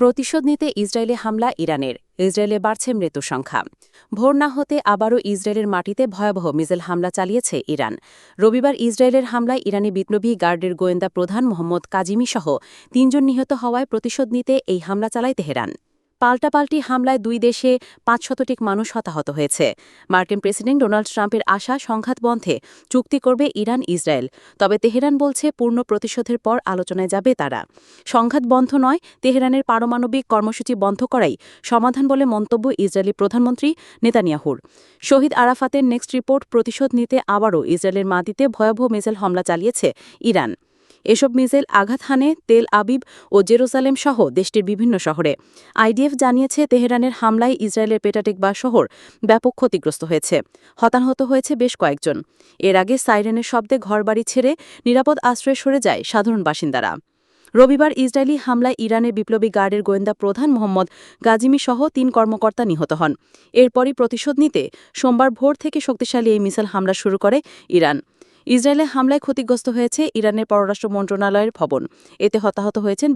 প্রতিশোধ নিতে ইসরায়েলে হামলা ইরানের। ইসরায়েলে বাড়ছে মৃত্যু সংখ্যা। ভোর না হতে আবারও ইসরায়েলের মাটিতে ভয়াবহ মিজেল হামলা চালিয়েছে ইরান। রবিবার ইসরায়েলের হামলায় ইরানি বিপ্লবী গার্ডের গোয়েন্দা প্রধান মোহাম্মদ কাজিমি সহ তিনজন নিহত হওয়ায় প্রতিশোধ নিতে এই হামলা চালায় তেহরান। পাল্টাপাল্টি হামলায় দুই দেশে পাঁচ শতটিক মানুষ হতাহত হয়েছে। মার্কিন প্রেসিডেন্ট ডোনাল্ড ট্রাম্পের আশা সংঘাত বন্ধে চুক্তি করবে ইরান, ইসরায়েল। তবে তেহরান বলছে, পূর্ণ প্রতিশোধের পর আলোচনায় যাবে তারা। সংঘাত বন্ধ নয়, তেহরানের পারমাণবিক কর্মসূচি বন্ধ করাই সমাধান বলে মন্তব্য ইসরায়েলি প্রধানমন্ত্রী নেতানিয়াহুর। শহীদ আরাফাতের নেক্সট রিপোর্ট প্রতিশোধ নিতে আবারও ইসরায়েলের মাটিতে ভয়াবহ মিসাইল হামলা চালিয়েছে ইরান। এসব মিসাইল আঘাত হানে তেল আবিব ও জেরুজালেম সহ দেশটির বিভিন্ন শহরে। আইডিএফ জানিয়েছে, তেহরানের হামলায় ইসরায়েলের পেটাটেকবা শহর ব্যাপক ক্ষতিগ্রস্ত হয়েছে। হতাহত হয়েছে বেশ কয়েকজন। এর আগে সাইরেনের শব্দে ঘরবাড়ি ছেড়ে নিরাপদ আশ্রয়ে সরে যায় সাধারণ বাসিন্দারা। রবিবার ইসরায়েলি হামলায় ইরানের বিপ্লবী গার্ডের গোয়েন্দা প্রধান মোহাম্মদ গাজিমি সহ তিন কর্মকর্তা নিহত হন। এরপরই প্রতিশোধ নিতে সোমবার ভোর থেকে শক্তিশালী এই মিসাইল হামলা শুরু করে ইরান। ইসরায়েলের হামলায় ক্ষতিগ্রস্ত হয়েছে ইরানের পররাষ্ট্র মন্ত্রণালয়ের ভবন। এতে হতাহত হয়েছেন